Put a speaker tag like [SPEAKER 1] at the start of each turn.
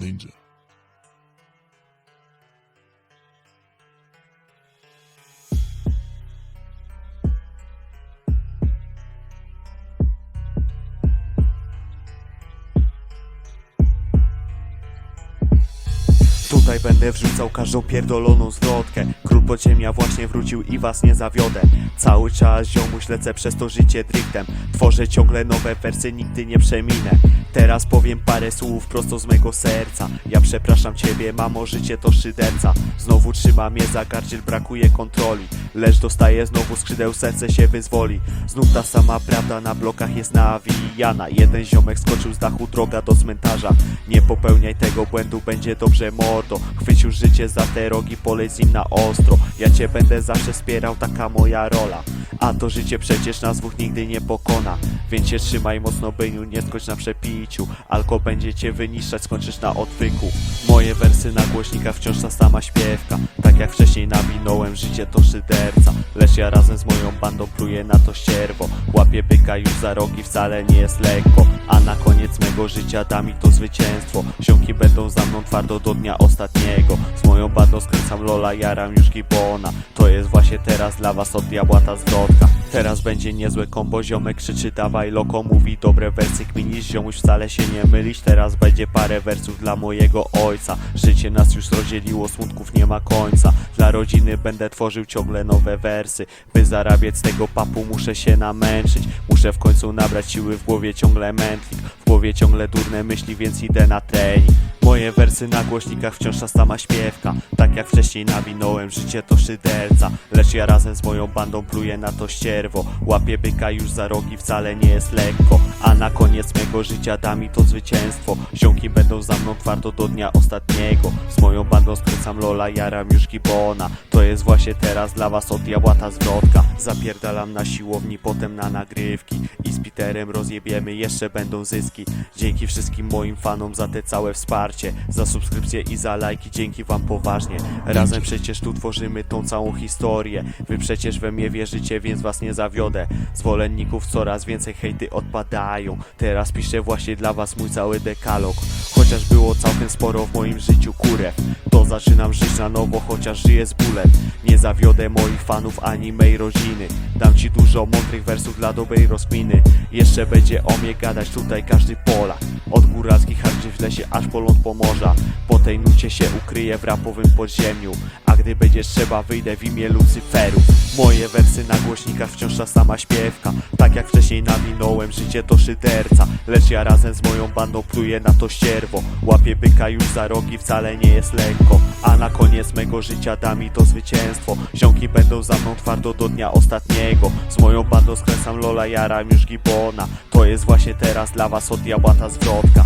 [SPEAKER 1] Ninja.
[SPEAKER 2] Tutaj będę wrzucał każdą pierdoloną zwrotkę. Król podziemia właśnie wrócił i was nie zawiodę. Cały czas ziomuś lecę przez to życie driftem. Tworzę ciągle nowe wersy, nigdy nie przeminę. Teraz powiem parę słów prosto z mego serca. Ja przepraszam ciebie, mamo, życie to szyderca. Znowu trzyma mnie za gardziel, brakuje kontroli. Lecz dostaję znowu skrzydeł, serce się wyzwoli. Znów ta sama prawda na blokach jest nawijana. Jeden ziomek skoczył z dachu, droga do cmentarza. Nie popełniaj tego błędu, będzie dobrze mordo Chwycił życie za te rogi, poleć z nim na ostro. Ja cię będę zawsze wspierał, taka moja rola A to życie przecież nas dwóch nigdy nie pokona. Więc się trzymaj mocno byniu, nie skocz na przepiciu. Alko będzie cię wyniszczać, skończysz na odwyku. Moje wersy na głośnika wciąż ta sama śpiewka. Tak jak wcześniej nawinąłem, życie to szyderca. Lecz ja razem z moją bandą pluję na to ścierwo. Łapię byka już za rogi, wcale nie jest lekko. A na koniec mego życia da mi to zwycięstwo. Ziomki będą za mną twardo do dnia ostatniego. Z moją bandą skręcam lola, jaram już gibona. To jest właśnie teraz dla was od diabła ta zwrotka Teraz będzie niezłe kombo, ziomek krzyczy dawaj loko Mówi dobre wersy, kminisz ziomuś wcale się nie mylić Teraz będzie parę wersów dla mojego ojca. Życie nas już rozdzieliło, smutków nie ma końca. Dla rodziny będę tworzył ciągle nowe wersy By zarabiać z tego papu muszę się namęczyć. Muszę w końcu nabrać siły w głowie ciągle mętlik W głowie ciągle durne myśli, więc idę na trening. Moje wersy na głośnikach wciąż ta sama śpiewka. Tak jak wcześniej nawinąłem, życie to szyderca. Lecz ja razem z moją bandą pluję na to ścierwo. Łapię byka już za rogi, wcale nie jest lekko. A na koniec mego życia da mi to zwycięstwo. Ziomki będą za mną twardo do dnia ostatniego. Z moją bandą skręcam lola, jaram już gibona. To jest właśnie teraz dla was od diabła ta zwrotka. Zapierdalam na siłowni, potem na nagrywki. I z Peterem rozjebiemy, jeszcze będą zyski. Dzięki wszystkim moim fanom za te całe wsparcie Za subskrypcje i za lajki, dzięki wam poważnie. Razem przecież tu tworzymy tą całą historię. Wy przecież we mnie wierzycie, więc was nie zawiodę. Zwolenników coraz więcej hejty odpadają. Teraz piszę właśnie dla was mój cały dekalog. Chociaż było całkiem sporo w moim życiu kurew To zaczynam żyć na nowo, chociaż żyję z bólem. Nie zawiodę moich fanów ani mej rodziny. Dam ci dużo mądrych wersów dla dobrej rozkminy. Jeszcze będzie o mnie gadać tutaj każdy Polak. Od góralskich harczy w lesie aż po ląd Pomorza. Po tej nucie się ukryję w rapowym podziemiu gdy będzie trzeba wyjdę w imię Lucyferów Moje wersy na głośnikach wciąż ta sama śpiewka. Tak jak wcześniej nawinąłem, życie to szyderca. Lecz ja razem z moją bandą pluję na to ścierwo. Łapię byka już za rogi, wcale nie jest lekko. A na koniec mego życia da mi to zwycięstwo. Ziomki będą za mną twardo do dnia ostatniego. Z moją bandą skręcam lola, jaram już gibona. To jest właśnie teraz dla was od diabła ta zwrotka